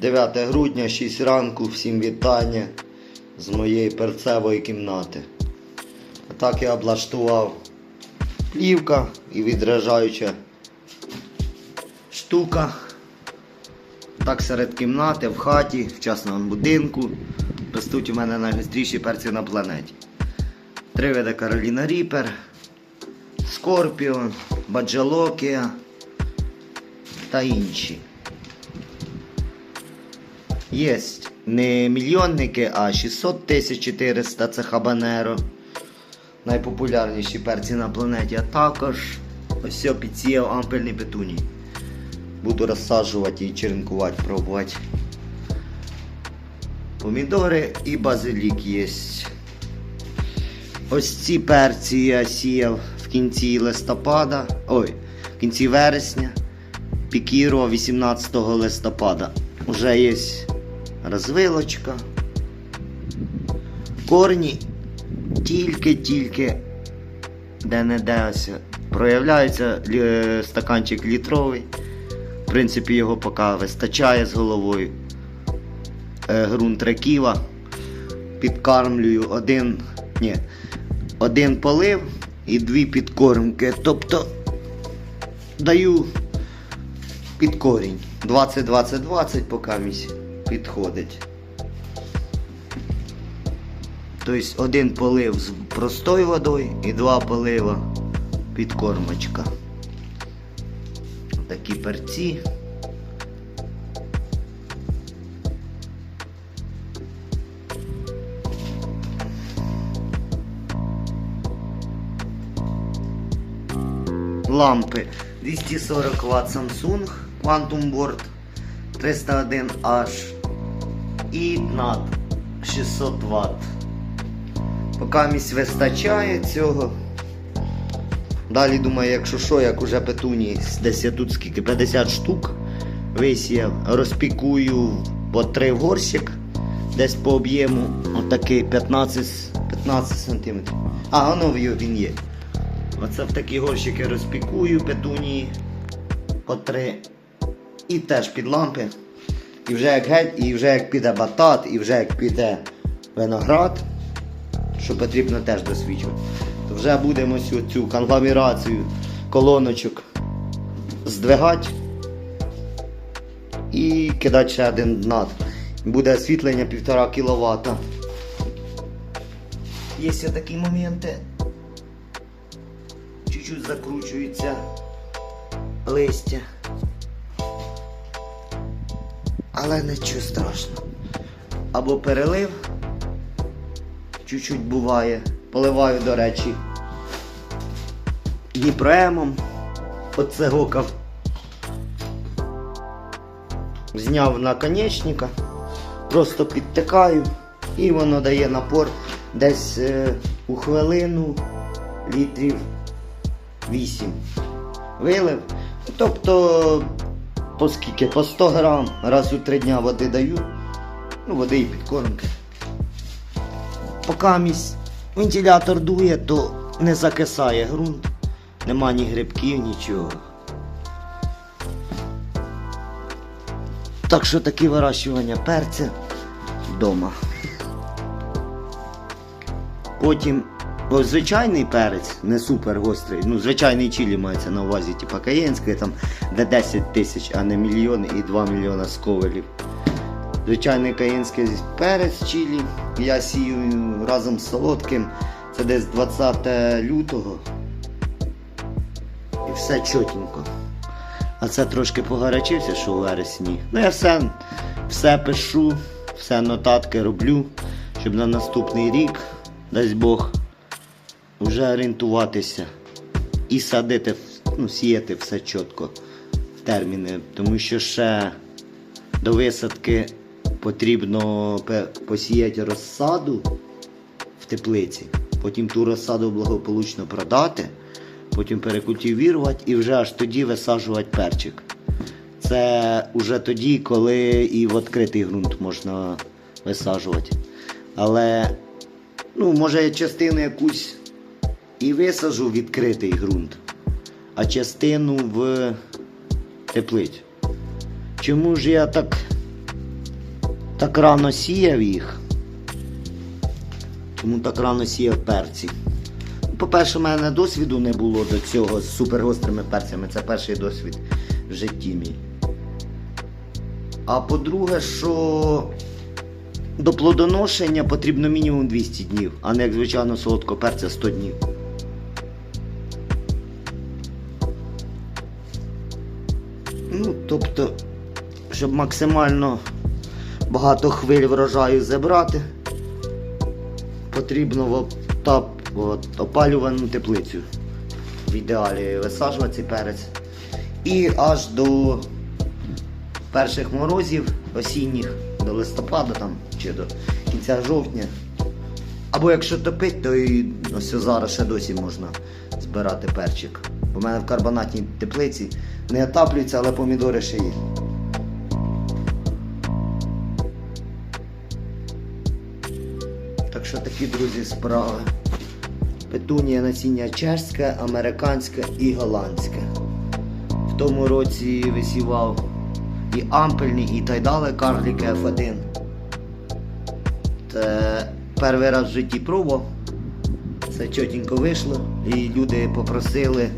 9 грудня, 6 ранку, всім вітання з моєї перцевої кімнати. А так я облаштував плівка і відражаюча штука. Так серед кімнати, в хаті, в частному будинку. Ростуть у мене найгостріші перці на планеті. Три види Кароліна Ріпер, Скорпіон, Баджалокія та інші. Є не мільйонники, а 600 тисяч 400 це хабанеро. Найпопулярніші перці на планеті, а також ось підсіяв ампельний петуній. Буду розсаджувати і черенкувати, пробувати. Помідори і базилік є. Ось ці перці я сіяв в кінці листопада. Ой, в кінці вересня. Пікіро 18 листопада. Уже є розвилочка. Корні тільки-тільки де-не-де ось проявляється лі- стаканчик літровий. В принципі, його поки вистачає з головою. Е, ґрунт раківа. Підкармлюю один. Ні, один полив і дві підкормки. Тобто даю під корінь. 20-20-20 поки місяць підходить. Тобто один полив з простою водою і два полива підкормочка. Такі перці. Лампи 240 Вт Samsung Quantum Board 301H і NAT 600 Вт. Поки місць вистачає цього. Далі думаю, якщо що, як уже петуні, десь я тут скільки 50 штук висіяв, розпікую по 3 в горщик, десь по об'єму отакий 15, 15 см. А, воно він є. Оце в такі горщики розпікую петунії по 3. І теж під лампи. І вже як геть, і вже як піде батат, і вже як піде виноград, що потрібно теж досвідчувати, то вже будемо цю, цю конгломерацію колоночок здвигати і кидати ще один над. Буде освітлення 1,5 кВт. Є ще такі моменти. Чуть-чуть закручується листя. Але нічого страшного. Або перелив, чуть-чуть буває. Поливаю, до речі, дніпремом. Оце гокав. Зняв наконечника, просто підтикаю і воно дає напор десь е, у хвилину літрів 8. Вилив. Тобто по скільки? По 100 грам раз у 3 дня води даю. Ну, води і підкормки. Поки місь вентилятор дує, то не закисає ґрунт. Нема ні грибків, нічого. Так що такі вирощування перця вдома. Потім ось звичайний перець, не супер гострий. Ну, звичайний чилі мається на увазі, типа каєнський, там де 10 тисяч, а не мільйон і 2 мільйона сковелів. Звичайний каєнський перець чилі. Я сію разом з солодким. Це десь 20 лютого. І все чотенько. А це трошки погарячився, що у вересні. Ну я все, все пишу, все нотатки роблю, щоб на наступний рік, дасть Бог, вже орієнтуватися і садити, ну, сіяти все чітко в терміни. Тому що ще до висадки потрібно посіяти розсаду в теплиці, потім ту розсаду благополучно продати, потім перекультивірувати і вже аж тоді висаджувати перчик. Це вже тоді, коли і в відкритий ґрунт можна висаджувати. Але, ну, може, частину якусь і висаджу в відкритий ґрунт, а частину в теплицю. Чому ж я так так рано сіяв їх. Тому так рано сіяв перці. По-перше, у мене досвіду не було до цього з супергострими перцями. Це перший досвід в житті мій. А по-друге, що до плодоношення потрібно мінімум 200 днів, а не як звичайно солодкого перця 100 днів. Ну, тобто, щоб максимально багато хвиль врожаю забрати, потрібно опалювану теплицю. В ідеалі висаджувати перець. І аж до перших морозів осінніх, до листопада там, чи до кінця жовтня. Або якщо топить, то і ось зараз ще досі можна збирати перчик. У мене в карбонатній теплиці не отаплюється, але помідори ще є. Так що такі, друзі, справи. Петунія насіння чешське, американське і голландське. В тому році висівав і ампельні, і тайдали карліки F1. Це перший раз в житті пробував. Це чотенько вийшло і люди попросили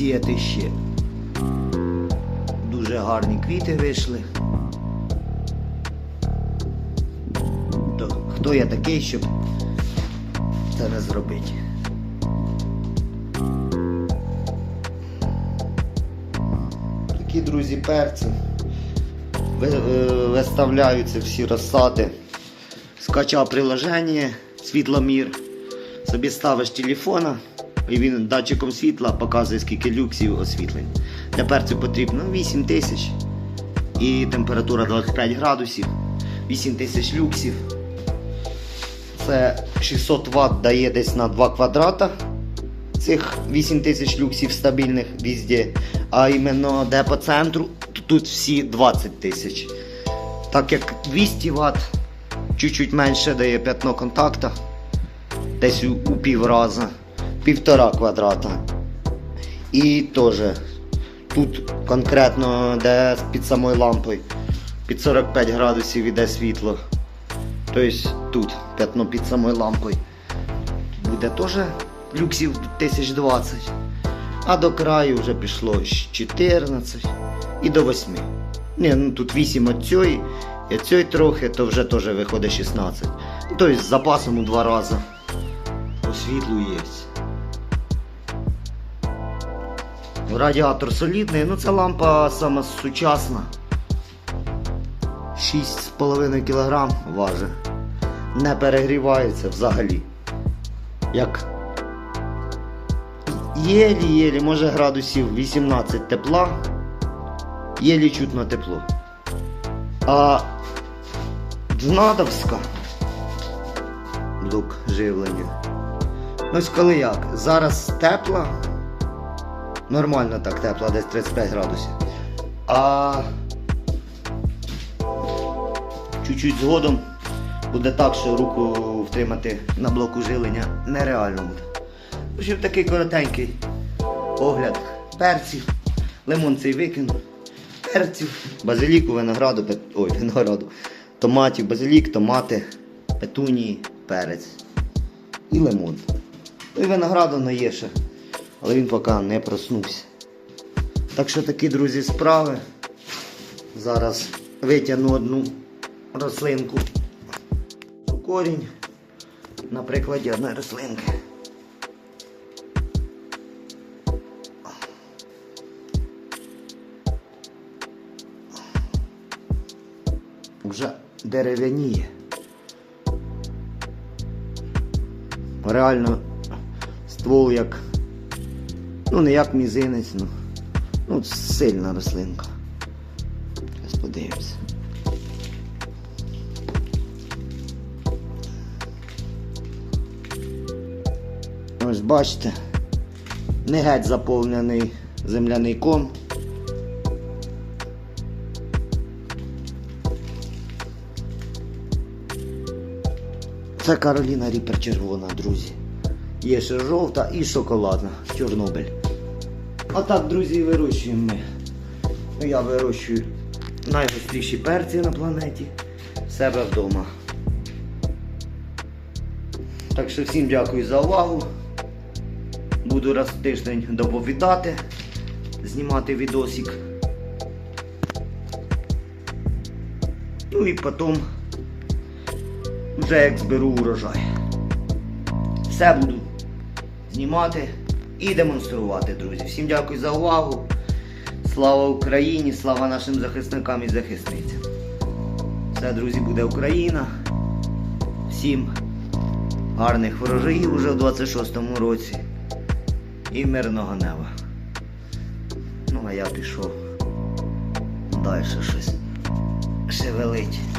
підсіяти ще. Дуже гарні квіти вийшли. То хто я такий, щоб це не зробити? Такі друзі перці. Е, Виставляються всі розсади. Скачав приложення Світломір. Собі ставиш телефона, і він датчиком світла показує, скільки люксів освітлень. Тепер це потрібно 8 тисяч і температура 25 градусів. 8 тисяч люксів. Це 600 Вт дає десь на 2 квадрата. Цих 8 тисяч люксів стабільних візде. А іменно де по центру, то тут всі 20 тисяч. Так як 200 Вт, чуть-чуть менше дає п'ятно контакта, десь у, у пів рази. 1,5 квадрата. І теж тут конкретно де під самою лампою під 45 градусів іде світло. Тобто тут п'ятно під самою лампою буде теж люксів 1020. А до краю вже пішло з 14 і до 8. Ні, ну Тут 8 від цієї, і цієї трохи, то вже теж виходить 16. Тобто з запасом у два рази. По світлу є. Радіатор солідний, ну ця лампа сама сучасна. 6,5 кг важить. Не перегрівається взагалі. Як єлі-єлі, може градусів 18 тепла, єлі чутно тепло. А Днадовська блок живлення. Ну, коли як? Зараз тепла, нормально так тепла, десь 35 градусів. А чуть-чуть згодом буде так, що руку втримати на блоку жилення нереально буде. Общем, такий коротенький огляд перців. Лимон цей викинув. Перців, базиліку, винограду, пет... ой, винограду, томатів, базилік, томати, петунії, перець і лимон. Ну і винограду не є ще, але він поки не проснувся. Так що такі, друзі, справи. Зараз витягну одну рослинку у корінь на прикладі одної рослинки. Вже дерев'яніє. Реально ствол як. Ну не як мізинець, ну. Ну, сильна рослинка. Зараз подивимося. Ось бачите, не геть заповнений земляний ком. Це Кароліна Ріпер червона, друзі. Є ще жовта і шоколадна. Чорнобиль. Отак, друзі, вирощуємо ми. Ну, я вирощую найгостріші перці на планеті в себе вдома. Так що всім дякую за увагу. Буду раз в тиждень доповідати, знімати відосик. Ну і потім вже як зберу урожай. Все буду знімати і демонструвати, друзі. Всім дякую за увагу. Слава Україні, слава нашим захисникам і захисницям. Все, друзі, буде Україна. Всім гарних ворожаїв уже в 26-му році. І мирного неба. Ну, а я пішов далі щось шевелить.